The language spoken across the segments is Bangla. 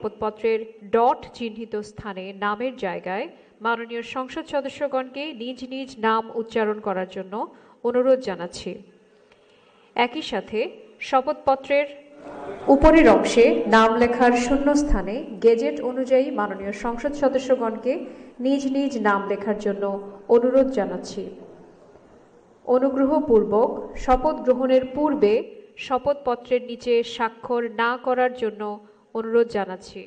শপথপত্রের ডট চিহ্নিত স্থানে নামের জায়গায় মাননীয় সংসদ সদস্যগণকে নিজ নিজ নাম উচ্চারণ করার জন্য অনুরোধ জানাচ্ছি। একই সাথে শপথপত্রের উপরের অংশে নাম লেখার শূন্য স্থানে গেজেট অনুযায়ী মাননীয় সংসদ সদস্যগণকে নিজ নিজ নাম লেখার জন্য অনুরোধ জানাচ্ছি। অনুগ্রহপূর্বক শপথ গ্রহণের পূর্বে শপথপত্রের নিচে স্বাক্ষর না করার জন্য অনুরোধ জানাচ্ছি।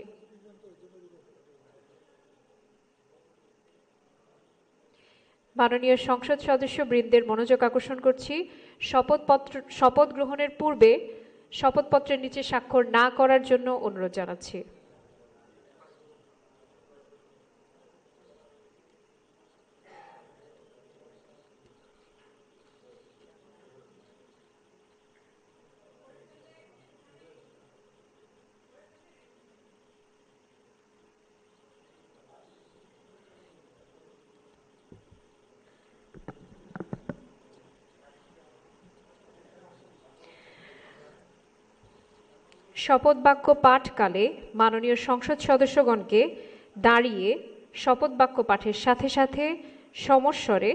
মাননীয় সংসদ সদস্য বৃন্দের মনোযোগ আকর্ষণ করছি। শপথপত্র, শপথ গ্রহণের পূর্বে শপথপত্রের নিচে স্বাক্ষর না করার জন্য অনুরোধ জানাচ্ছি। শপথ বাক্য পাঠকালে মাননীয় সংসদ সদস্যগণকে দাঁড়িয়ে শপথ বাক্য পাঠের সাথে সাথে সমস্বরে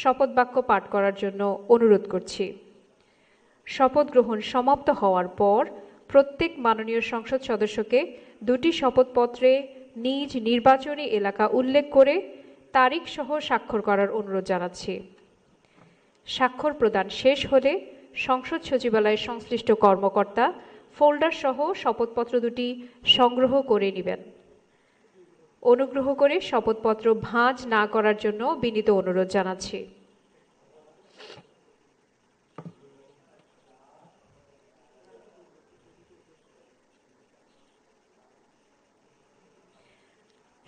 শপথ বাক্য পাঠ করার জন্য অনুরোধ করছি। শপথ গ্রহণ সমাপ্ত হওয়ার পর প্রত্যেক মাননীয় সংসদ সদস্যকে দুটি শপথপত্রে নিজ নির্বাচনী এলাকা উল্লেখ করে তারিখ সহ স্বাক্ষর করার অনুরোধ জানাচ্ছি। স্বাক্ষর প্রদান শেষ হলে সংসদ সচিবালয়ের সংশ্লিষ্ট কর্মকর্তা ফোল্ডার সহ শপথপত্র দুটি সংগ্রহ করে নেবেন। অনুগ্রহ করে শপথপত্র ভাঁজ না করার জন্য বিনীত অনুরোধ জানাচ্ছি।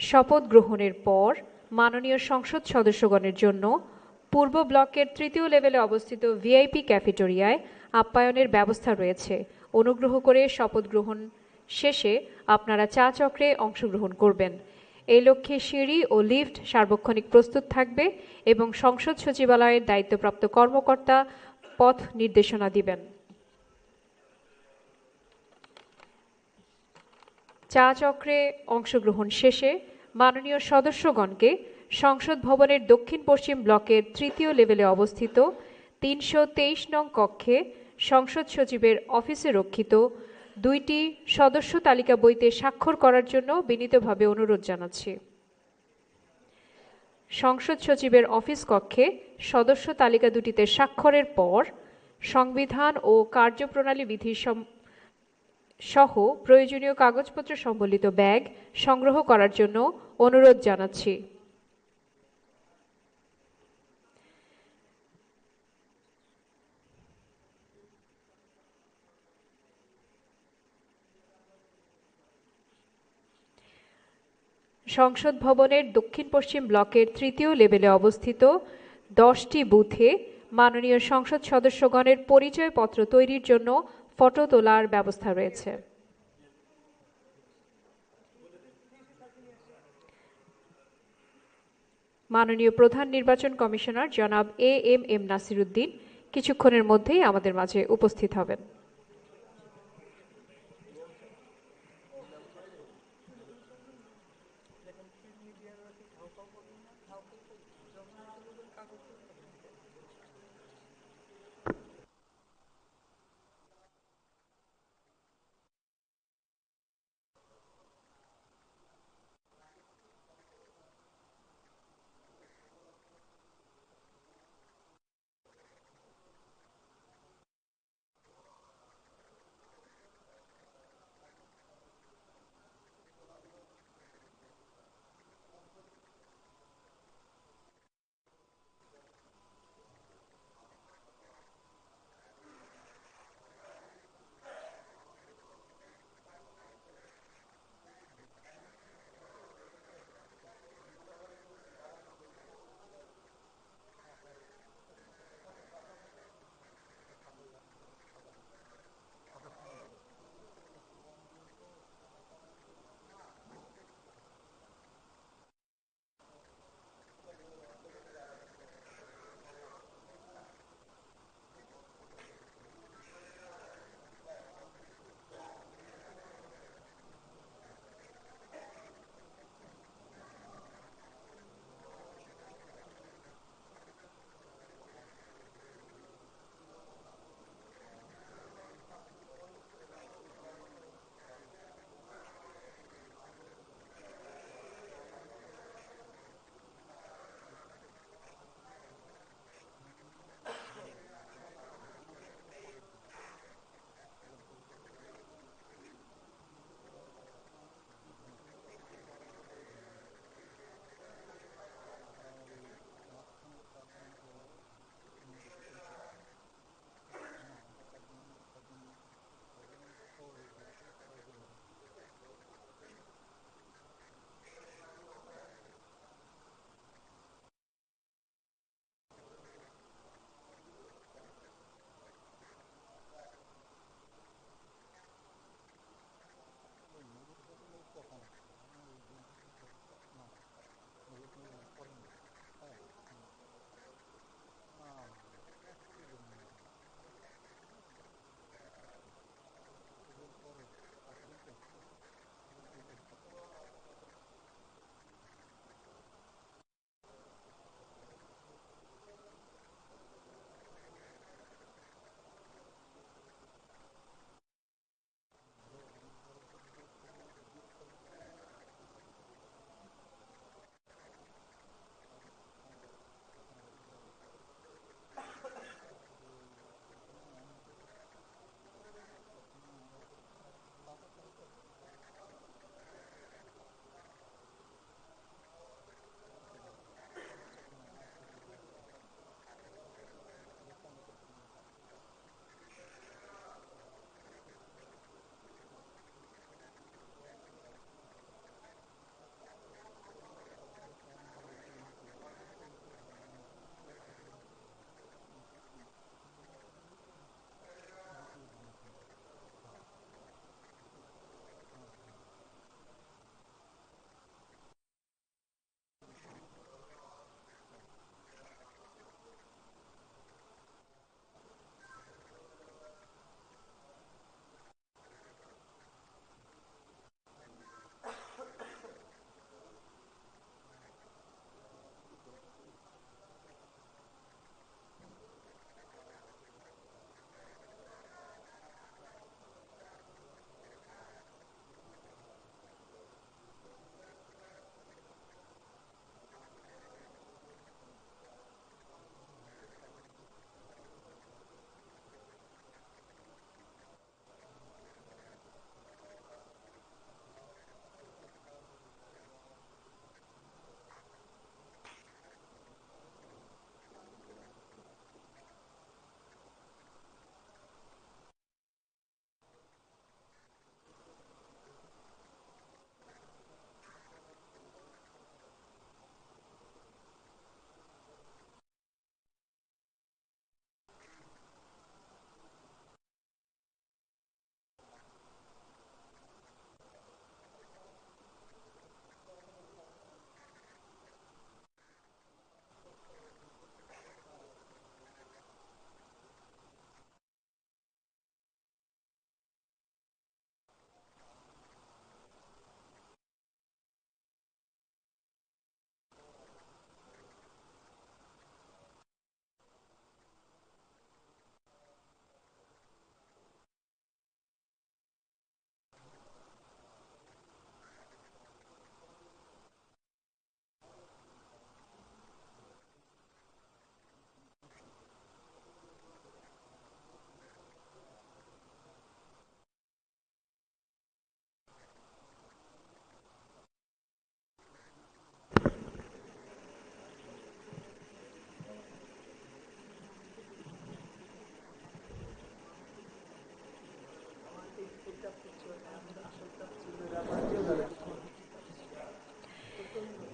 শপথ গ্রহণের পর মাননীয় সংসদ সদস্যগণের জন্য পূর্ব ব্লকের তৃতীয় লেভেলে অবস্থিত ভিআইপি ক্যাফেটেরিয়ায় আপ্যায়নের ব্যবস্থা রয়েছে। অনুগ্রহ করে শপথ গ্রহণ শেষে আপনারা চা চক্রে অংশগ্রহণ করবেন। এই লক্ষ্যে সিঁড়ি ও লিফট সার্বক্ষণিক প্রস্তুত থাকবে এবং সংসদ সচিবালয়ের দায়িত্বপ্রাপ্ত কর্মকর্তা পথ নির্দেশনা দিবেন। চা চক্রে অংশগ্রহণ শেষে মাননীয় সদস্যগণকে সংসদ ভবনের দক্ষিণ পশ্চিম ব্লকের তৃতীয় লেভেলে অবস্থিত তিনশো তেইশ নং কক্ষে সংসদ সচিবের অফিসে রক্ষিত দুইটি সদস্য তালিকা বইতে স্বাক্ষর করার জন্য বিনীতভাবে অনুরোধ জানাচ্ছি। সংসদ সচিবের অফিস কক্ষে সদস্য তালিকা দুটিতে স্বাক্ষরের পর সংবিধান ও কার্যপ্রণালী বিধি সহ প্রয়োজনীয় কাগজপত্র সম্বলিত ব্যাগ সংগ্রহ করার জন্য অনুরোধ জানাচ্ছি। সংসদ ভবনের দক্ষিণ পশ্চিম ব্লকের তৃতীয় লেভেলে অবস্থিত দশটি বুথে মাননীয় সংসদ সদস্যগণের পরিচয়পত্র তৈরির জন্য ফটো তোলার ব্যবস্থা রয়েছে। মাননীয় প্রধান নির্বাচন কমিশনার জনাব এ এম এম নাসিরুদ্দিন কিছুক্ষণের মধ্যেই আমাদের মাঝে উপস্থিত হবেন।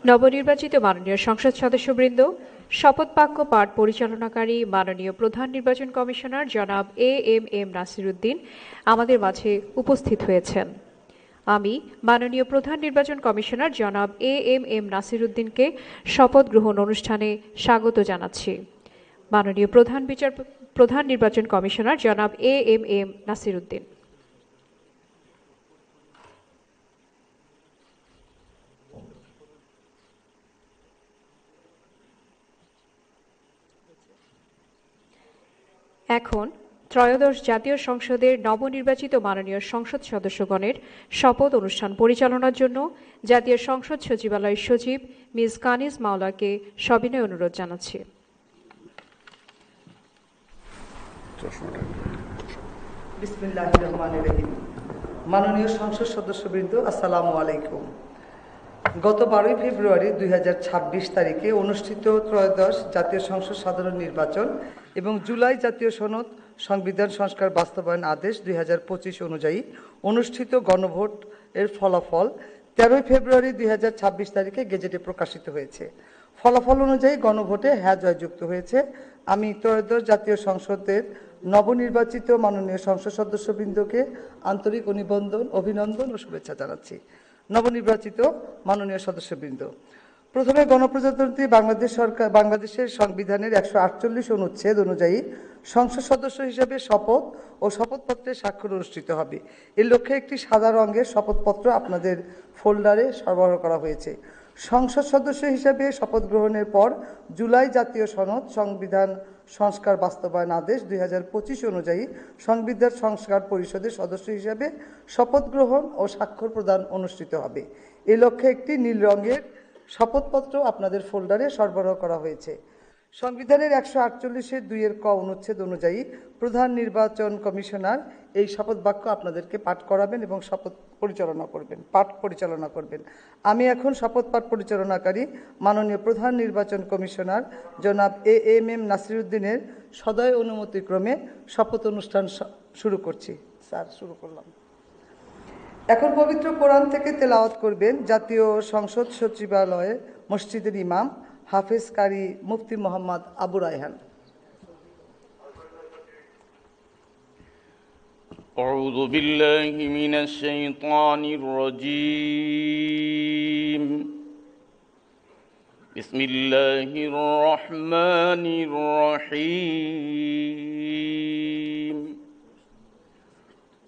নবনির্বাচিত মাননীয় সংসদ সদস্যবৃন্দ শপথ বাক্য পাঠ পরিচালনাকারী মাননীয় প্রধান নির্বাচন কমিশনার জনাব এ এম এম নাসিরুদ্দিন আমাদের মাঝে উপস্থিত হয়েছেন। আমি মাননীয় প্রধান নির্বাচন কমিশনার জনাব এ এম এম নাসিরুদ্দিনকে শপথ গ্রহণ অনুষ্ঠানে স্বাগত জানাচ্ছি। মাননীয় প্রধান বিচার প্রধান নির্বাচন কমিশনার জনাব এ এম এম নাসিরুদ্দিন। এখন ত্রয়োদশ জাতীয় সংসদের নবনির্বাচিত মাননীয় সংসদ সদস্যগণের শপথ অনুষ্ঠান পরিচালনার জন্য জাতীয় সংসদ সচিবালয়ের সচিব মিস কানিজ মাওলাকে সবিনয় অনুরোধ জানাচ্ছি। মাননীয় সংসদ সদস্যবৃন্দ, আসসালামু আলাইকুম। গত বারোই ফেব্রুয়ারি দুই হাজার ছাব্বিশ তারিখে অনুষ্ঠিত ত্রয়োদশ জাতীয় সংসদ সাধারণ নির্বাচন এবং জুলাই জাতীয় সনদ সংবিধান সংস্কার বাস্তবায়ন আদেশ দুই হাজার পঁচিশ অনুযায়ী অনুষ্ঠিত গণভোট এর ফলাফল তেরোই ফেব্রুয়ারি দুই হাজার ছাব্বিশ তারিখে গেজেটে প্রকাশিত হয়েছে। ফলাফল অনুযায়ী গণভোটে হ্যাঁ জয়যুক্ত হয়েছে। আমি ত্রয়োদশ জাতীয় সংসদের নবনির্বাচিত মাননীয় সংসদ সদস্যবৃন্দকে আন্তরিক অভিনন্দন অভিনন্দন ও শুভেচ্ছা জানাচ্ছি। নবনির্বাচিত মাননীয় সদস্যবৃন্দ। প্রথমে গণপ্রজাতন্ত্রী বাংলাদেশ সরকার বাংলাদেশের সংবিধানের একশো আটচল্লিশ অনুচ্ছেদ অনুযায়ী সংসদ সদস্য হিসেবে শপথ ও শপথপত্রে স্বাক্ষর অনুষ্ঠিত হবে। এর লক্ষ্যে একটি সাদা রঙের শপথপত্র আপনাদের ফোল্ডারে সরবরাহ করা হয়েছে। সংসদ সদস্য হিসেবে শপথ গ্রহণের পর জুলাই জাতীয় সনদ সংবিধান সংস্কার বাস্তবায়ন আদেশ দুই হাজার পঁচিশ অনুযায়ী সংবিধান সংস্কার পরিষদের সদস্য হিসাবে শপথ গ্রহণ ও স্বাক্ষর প্রদান অনুষ্ঠিত হবে। এ লক্ষ্যে একটি নীল রঙের শপথপত্র আপনাদের ফোল্ডারে সরবরাহ করা হয়েছে। সংবিধানের একশো আটচল্লিশের দুইয়ের ক অনুচ্ছেদ অনুযায়ী প্রধান নির্বাচন কমিশনার এই শপথ বাক্য আপনাদেরকে পাঠ করাবেন এবং শপথ পরিচালনা করবেন, পাঠ পরিচালনা করবেন। আমি এখন শপথ পাঠ পরিচালনাকারী মাননীয় প্রধান নির্বাচন কমিশনার জনাব এ এম এম নাসিরুদ্দিনের সদয় অনুমতিক্রমে শপথ অনুষ্ঠান শুরু করছি। স্যার, শুরু করলাম। এখন পবিত্র কোরআন থেকে তেলাওয়াত করবেন জাতীয় সংসদ সচিবালয়ে মসজিদের ইমাম হাফেজ কারি মুফতি মোহাম্মদ আবু রায়হান أعوذ بالله من الشيطان الرجيم بسم الله الرحمن الرحيم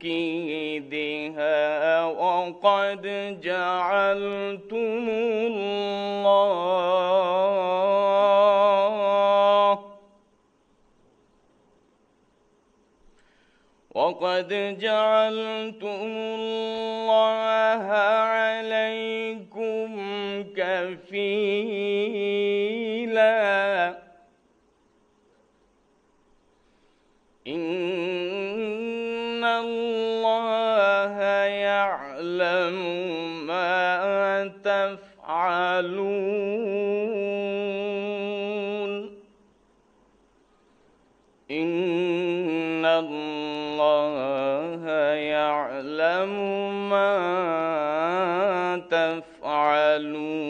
توكيدها وقد جعلتم الله وقد جعلتم الله عليكم كفيلا. تفعلون إن الله يعلم ما تفعلون.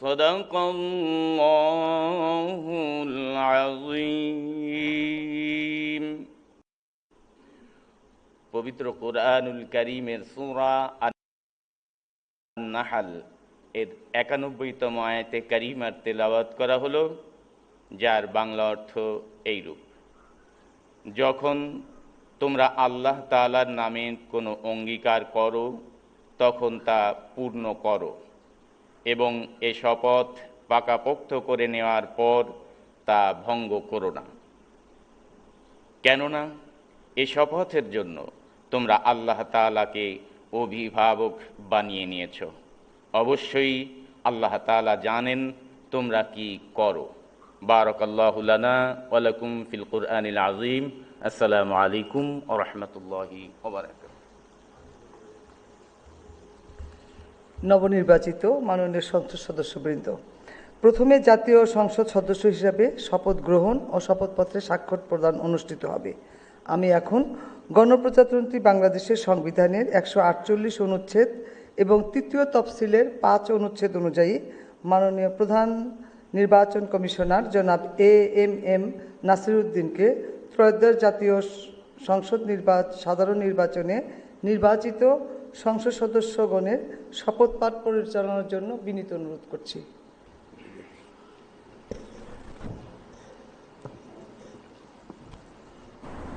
صدق الله العظيم. পবিত্র কোরআনুল করিমের সূরা নাহাল এর একানব্বইতম আয়াতে কারিমার তেলাওয়াত করা হলো, যার বাংলা অর্থ এইরূপ। যখন তোমরা আল্লাহ তাআলার নামে কোনো অঙ্গীকার করো, তখন তা পূর্ণ করো এবং এ শপথ পাকাপোক্ত করে নেওয়ার পর তা ভঙ্গ করো না। কেননা এ শপথের জন্য তোমরা আল্লাহ তাআলাকে অভিভাবক বানিয়ে নিয়েছ। অবশ্যই আল্লাহ তাআলা জানেন তোমরা কি করো। বারকাল্লাহুলানা ওয়ালাকুম ফিল কুরআনিল আজিম আসসালামু আলাইকুম ও রহমতুল্লাহি নবনির্বাচিত মাননীয় সংসদ সদস্যবৃন্দ, প্রথমে জাতীয় সংসদ সদস্য হিসাবে শপথ গ্রহণ ও শপথপত্রে স্বাক্ষর প্রদান অনুষ্ঠিত হবে। আমি এখন গণপ্রজাতন্ত্রী বাংলাদেশের সংবিধানের একশো আটচল্লিশ অনুচ্ছেদ এবং তৃতীয় তফসিলের পাঁচ অনুচ্ছেদ অনুযায়ী মাননীয় প্রধান নির্বাচন কমিশনার জনাব এ এম এম নাসিরুদ্দিনকে ত্রয়োদশ জাতীয় সংসদ নির্বাচন সাধারণ নির্বাচনে নির্বাচিত সংসদ সদস্যগণের শপথ পাঠ পরিচালনার জন্য বিনীত অনুরোধ করছি বিসমিল্লাহ রহমান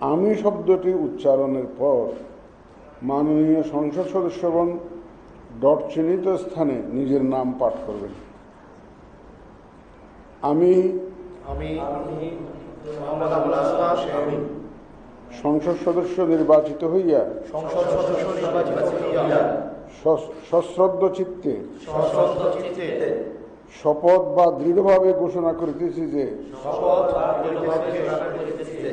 আমি শব্দটি উচ্চারণের পর মাননীয় সংসদ সদস্যগণ ডট চিহ্নিত স্থানে নিজের নাম পাঠ করবেন। আমি সংসদ সদস্য নির্বাচিত হইয়া সংসদ সদস্য নির্বাচিত হইয়া সশ্রদ্ধ চিত্তে সশ্রদ্ধ চিত্তে শপথ বা দৃঢ়ভাবে ঘোষণা করিতেছি যে শপথ বা দৃঢ়ভাবে ঘোষণা করিতেছি যে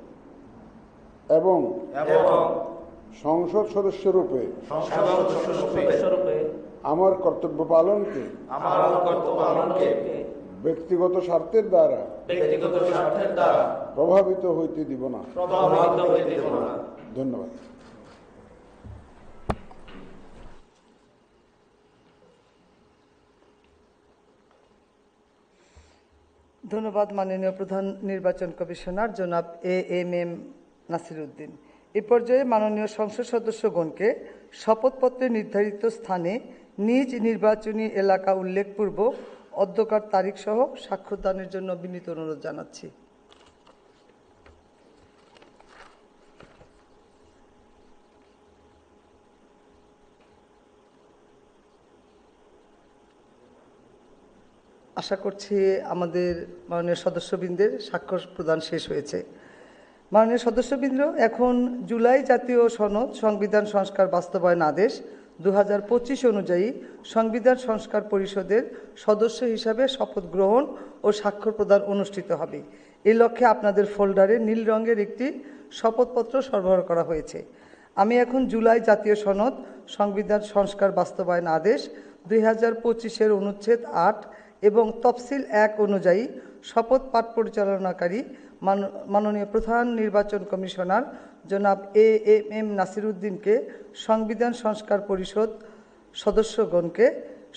এবং এবং সংসদ সদস্যরূপে সদস্য রূপে আমার কর্তব্য পালনকে আমার কর্তব্য পালনকে ব্যক্তিগত স্বার্থের দ্বারা ব্যক্তিগত স্বার্থের দ্বারা প্রভাবিত হইতে দিব না। প্রভাবিত হইতে দেব না। ধন্যবাদ। ধন্যবাদ মাননীয় প্রধান নির্বাচন কমিশনার জনাব এ এম এম নাসিরুদ্দিন। এ পর্যায়ে মাননীয় সংসদ সদস্যগণকে শপথপত্রে নির্ধারিত স্থানে নিজ নির্বাচনী এলাকা উল্লেখপূর্বক অধ্যকার তারিখ সহ স্বাক্ষরদানের জন্য বিনীত অনুরোধ জানাচ্ছি। আশা করছি আমাদের মাননীয় সদস্যবৃন্দের স্বাক্ষর প্রদান শেষ হয়েছে। মাননীয় সদস্যবৃন্দ, এখন জুলাই জাতীয় সনদ সংবিধান সংস্কার বাস্তবায়ন আদেশ দু পঁচিশ অনুযায়ী সংবিধান সংস্কার পরিষদের সদস্য হিসাবে শপথ গ্রহণ ও স্বাক্ষর প্রদান অনুষ্ঠিত হবে। এই লক্ষ্যে আপনাদের ফোল্ডারে নীল রঙের একটি শপথপত্র সরবরাহ করা হয়েছে। আমি এখন জুলাই জাতীয় সনদ সংবিধান সংস্কার বাস্তবায়ন আদেশ দুই হাজার পঁচিশের অনুচ্ছেদ আট এবং তফসিল এক অনুযায়ী শপথ পাঠ পরিচালনাকারী মাননীয় প্রধান নির্বাচন কমিশনার জনাব এ এম এম নাসিরুদ্দিনকে সংবিধান সংস্কার পরিষদ সদস্যগণকে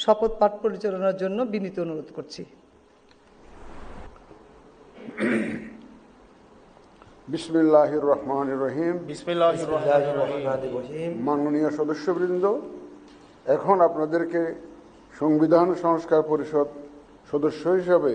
শপথ পাঠ পরিচালনার জন্য বিনীত অনুরোধ করছি। বিসমিল্লাহ রহমান রহিম। বিসমিল্লাহির রহিম। মাননীয় সদস্যবৃন্দ এখন আপনাদেরকে সংবিধান সংস্কার পরিষদ সদস্য হিসাবে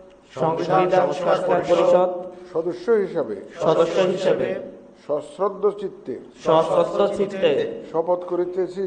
সংবিধান সংস্কার পরিষদ সদস্য হিসাবে সদস্য হিসাবে সশ্রদ্ধ চিত্তে সশ্রদ্ধ চিত্তে শপথ করিতেছি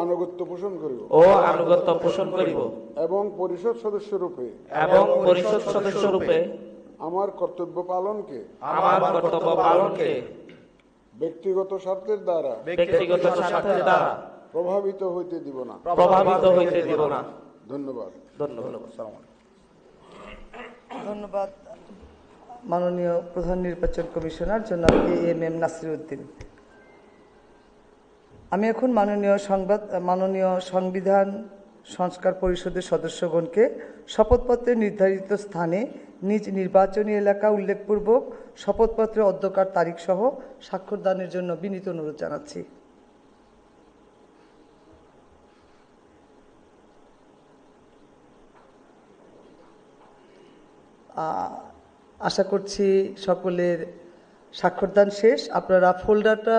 আনুগত্য পোষণ করিব। ও আনুগত্য পোষণ করিব। এবং পরিষদ সদস্য রূপে। এবং পরিষদ সদস্য রূপে। আমার কর্তব্য পালনকে। আমার কর্তব্য পালনকে। ব্যক্তিগত স্বার্থের দ্বারা। ব্যক্তিগত স্বার্থের দ্বারা। প্রভাবিত হইতে দিব না। প্রভাবিত হইতে দিব না। ধন্যবাদ। ধন্যবাদ। ধন্যবাদ মাননীয় প্রধান নির্বাচন কমিশনার জনাব A M M Nasir Uddin আমি এখন মাননীয় সংবাদ, মাননীয় সংবিধান সংস্কার পরিষদের সদস্যগণকে শপথপত্রে নির্ধারিত স্থানে নিজ নির্বাচনী এলাকা উল্লেখপূর্বক শপথপত্রের অধ্যকার তারিখ সহ স্বাক্ষরদানের জন্য বিনীত অনুরোধ জানাচ্ছি। আশা করছি সকলের স্বাক্ষরদান শেষ। আপনারা ফোল্ডারটা